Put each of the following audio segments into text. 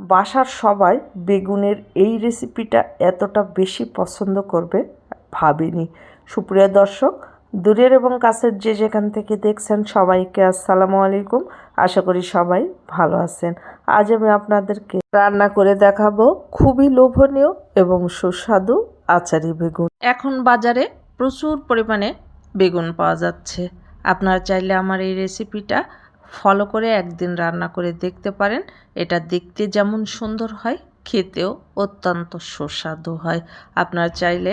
বাসার সবাই বেগুনের এই রেসিপিটা এতটা বেশি পছন্দ করবে ভাবিনি। সুপ্রিয় দর্শক, দূরের এবং কাছের যে যেখান থেকে দেখছেন সবাইকে আসসালামু আলাইকুম। আশা করি সবাই ভালো আছেন। আজ আমি আপনাদেরকে রান্না করে দেখাবো খুবই লোভনীয় এবং সুস্বাদু আচারি বেগুন। এখন বাজারে প্রচুর পরিমাণে বেগুন পাওয়া যাচ্ছে। আপনারা চাইলে আমার এই রেসিপিটা ফলো করে একদিন রান্না করে দেখতে পারেন। এটা দেখতে যেমন সুন্দর হয়, খেতেও অত্যন্ত সুস্বাদু হয়। আপনারা চাইলে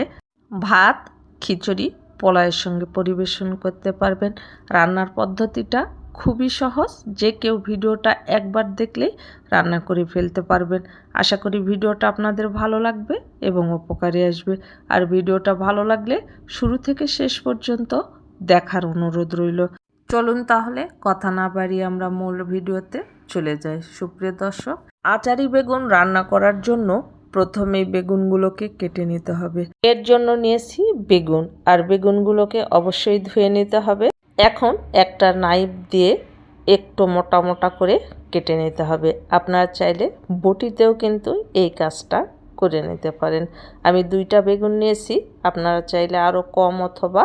ভাত, খিচুড়ি পোলাওয়ের সঙ্গে পরিবেশন করতে পারবেন। রান্নার পদ্ধতিটা খুবই সহজ, যে কেউ ভিডিওটা একবার দেখলেই রান্না করে ফেলতে পারবেন। আশা করি ভিডিওটা আপনাদের ভালো লাগবে এবং উপকারে আসবে। আর ভিডিওটা ভালো লাগলে শুরু থেকে শেষ পর্যন্ত দেখার অনুরোধ রইল। চলুন তাহলে কথা না বাড়িয়ে আমরা মূল ভিডিওতে চলে যাই। সুপ্রিয় দর্শক, আচারি বেগুন রান্না করার জন্য প্রথমেই বেগুনগুলোকে কেটে নিতে হবে। এর জন্য নিয়েছি বেগুন, আর বেগুনগুলোকে অবশ্যই ধুয়ে নিতে হবে। এখন একটা নাইফ দিয়ে একটু মোটা মোটা করে কেটে নিতে হবে। আপনারা চাইলে বটিতেও কিন্তু এই কাজটা করে নিতে পারেন। আমি দুইটা বেগুন নিয়েছি, আপনারা চাইলে আরও কম অথবা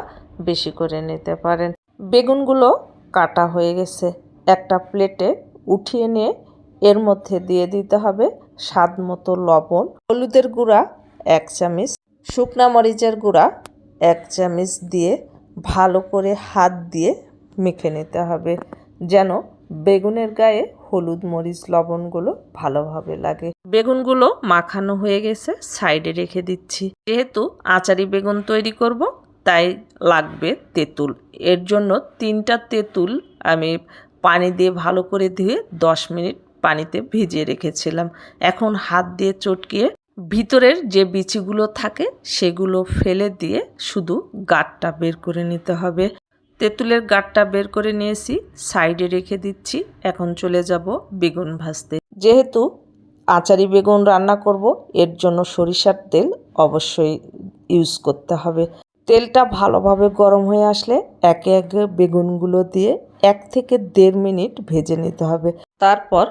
বেশি করে নিতে পারেন। বেগুনগুলো কাটা হয়ে গেছে। একটা প্লেটে উঠিয়ে নিয়ে এর মধ্যে দিয়ে দিতে হবে স্বাদ মতো লবণ, হলুদের গুঁড়া এক চামচ, শুকনা মরিচের গুঁড়া এক চামচ দিয়ে ভালো করে হাত দিয়ে মেখে নিতে হবে যেন বেগুনের গায়ে হলুদ মরিচ লবণগুলো ভালোভাবে লাগে। বেগুনগুলো মাখানো হয়ে গেছে, সাইডে রেখে দিচ্ছি। যেহেতু আচারি বেগুন তৈরি করব তাই লাগবে তেঁতুল। এর জন্য তিনটা তেঁতুল আমি পানি দিয়ে ভালো করে ধুয়ে দশ মিনিট পানিতে ভিজিয়ে রেখেছিলাম। এখন হাত দিয়ে চটকিয়ে ভিতরের যে বিচিগুলো থাকে সেগুলো ফেলে দিয়ে শুধু গাটটা বের করে নিতে হবে। তেঁতুলের গাটটা বের করে নিয়েছি, সাইডে রেখে দিচ্ছি, এখন চলে যাব বেগুন ভাজতে। যেহেতু আচারি বেগুন রান্না করব, এর জন্য সরিষার তেল অবশ্যই ইউজ করতে হবে। তেলটা ভালোভাবে গরম হয়ে আসলে একে একে বেগুনগুলো দিয়ে এক থেকে দেড় মিনিট ভেজে নিতে হবে। তারপর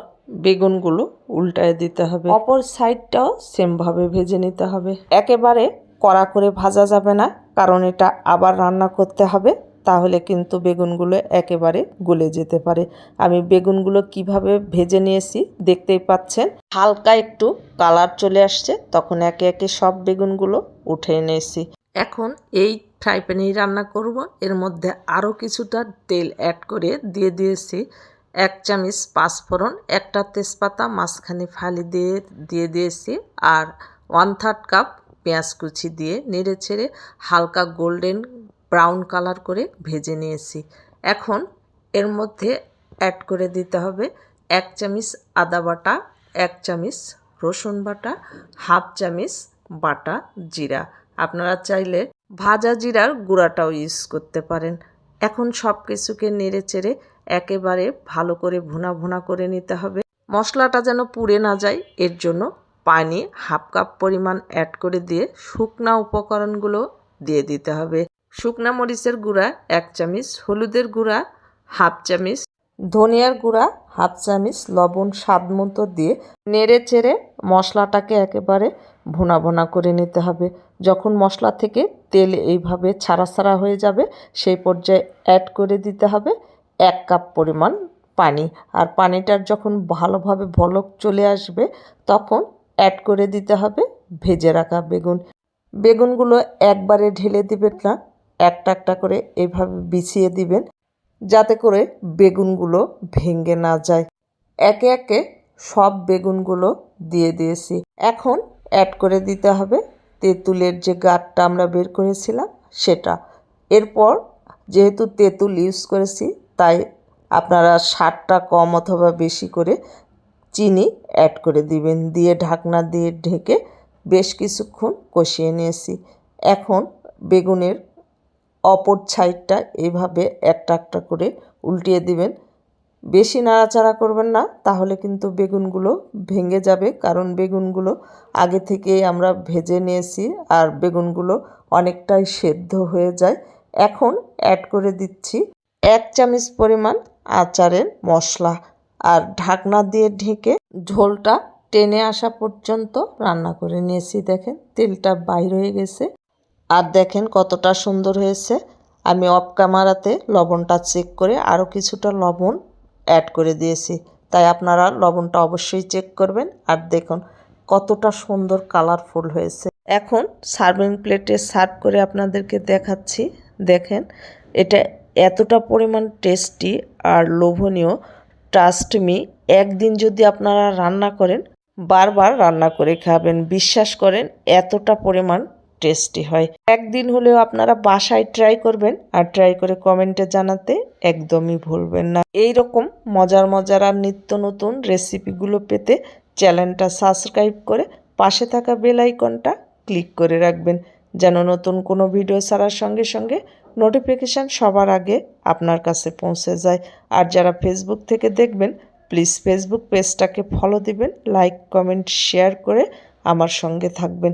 বেগুনগুলো উল্টায় দিতে হবে। অপর সাইডটাও সেমভাবে ভেজে নিতে হবে। একেবারে কড়া করে ভাজা যাবে না, কারণ এটা আবার রান্না করতে হবে, তাহলে কিন্তু বেগুনগুলো একেবারে গলে যেতে পারে। আমি বেগুনগুলো কীভাবে ভেজে নিয়েছি দেখতেই পাচ্ছেন। হালকা একটু কালার চলে আসছে, তখন একে একে সব বেগুনগুলো উঠে নিয়েছি। এখন এই ফ্রাই প্যানেই রান্না করব। এর মধ্যে আরও কিছুটা তেল অ্যাড করে দিয়ে দিয়েছি। এক চামচ পাঁচফোড়ন, একটা তেজপাতা, মাঝখানে ফালি দিয়ে দিয়ে দিয়েছি আর ওয়ান থার্ড কাপ পেঁয়াজ কুচি দিয়ে নেড়ে ছেড়ে হালকা গোল্ডেন ব্রাউন কালার করে ভেজে নিয়েছি। এখন এর মধ্যে অ্যাড করে দিতে হবে এক চামচ আদা বাটা, এক চামচ রসুন বাটা, হাফ চামচ বাটা জিরা। আপনারা চাইলে ভাজা জিরার গুঁড়াটাও ইউজ করতে পারেন। এখন সব কিছুকে নেড়ে চেড়ে একেবারে ভালো করে ভুনা ভুনা করে নিতে হবে। মশলাটা যেন পুড়ে না যায়, এর জন্য পানি হাফ কাপ পরিমাণ অ্যাড করে দিয়ে শুকনা উপকরণগুলো দিয়ে দিতে হবে। শুকনা মরিচের গুঁড়া এক চামচ, হলুদের গুঁড়া হাফ চামচ, ধনিয়ার গুঁড়া হাফ চামচ, লবণ স্বাদ মতো দিয়ে নেড়ে চেড়ে মশলাটাকে একেবারে ভুনা ভুনা করে নিতে হবে। যখন মশলা থেকে তেল এইভাবে ছাড়া ছাড়া হয়ে যাবে, সেই পর্যায়ে অ্যাড করে দিতে হবে এক কাপ পরিমাণ পানি। আর পানিটার যখন ভালোভাবে ভলক চলে আসবে, তখন অ্যাড করে দিতে হবে ভেজে রাখা বেগুন। বেগুনগুলো একবারে ঢেলে দিবেন না, একটা একটা করে এইভাবে বিছিয়ে দিবেন, যাতে করে বেগুনগুলো ভেঙে না যায়। একে একে সব বেগুনগুলো দিয়ে দিয়েছি। এখন অ্যাড করে দিতে হবে। তেঁতুলের যে গাঠটা আমরা বের করেছিলাম, সেটা। এরপর যেহেতু তেঁতুল ইউজ করেছি, তাই আপনারা স্বাদটা কম অথবা বেশি করে চিনি অ্যাড করে দিবেন। দিয়ে ঢাকনা দিয়ে ঢেকে বেশ কিছুক্ষণ কষিয়ে নিয়েছি। এখন বেগুনের অপর ছাইডটা এইভাবে একটা একটা করে উল্টিয়ে দিবেন। বেশি নাড়াচাড়া করবেন না, তাহলে কিন্তু বেগুনগুলো ভেঙে যাবে। কারণ বেগুনগুলো আগে থেকেই আমরা ভেজে নিয়েছি আর বেগুনগুলো অনেকটাই সেদ্ধ হয়ে যায়। এখন অ্যাড করে দিচ্ছি এক চামচ পরিমাণ আচারের মশলা আর ঢাকনা দিয়ে ঢেকে ঝোলটা টেনে আসা পর্যন্ত রান্না করে নিয়েছি। দেখেন, তেলটা বাইর হয়ে গেছে। আর দেখেন কতটা সুন্দর হয়েছে। আমি অফ ক্যামেরাতে লবণটা চেক করে আরও কিছুটা লবণ অ্যাড করে দিয়েছি। তাই আপনারা লবণটা অবশ্যই চেক করবেন আর দেখুন কতটা সুন্দর কালারফুল হয়েছে। এখন সার্ভিং প্লেটে সার্ভ করে আপনাদেরকে দেখাচ্ছি। দেখেন, এটা এতটা পরিমাণ টেস্টি আর লোভনীয়। ট্রাস্ট মি একদিন যদি আপনারা রান্না করেন, বারবার রান্না করে খাবেন। বিশ্বাস করেন, এতটা পরিমাণ টেস্টি হয়। একদিন হলেও আপনারা বাসায় ট্রাই করবেন আর ট্রাই করে কমেন্টে জানাতে একদমই ভুলবেন না। এই রকম মজার মজার আর নিত্য নতুন রেসিপিগুলো পেতে চ্যানেলটা সাবস্ক্রাইব করে পাশে থাকা বেল আইকনটা ক্লিক করে রাখবেন, যেন নতুন কোনো ভিডিও ছাড়ার সঙ্গে সঙ্গে নোটিফিকেশান সবার আগে আপনার কাছে পৌঁছে যায়। আর যারা ফেসবুক থেকে দেখবেন প্লিজ ফেসবুক পেজটাকে ফলো দিবেন লাইক কমেন্ট শেয়ার করে আমার সঙ্গে থাকবেন।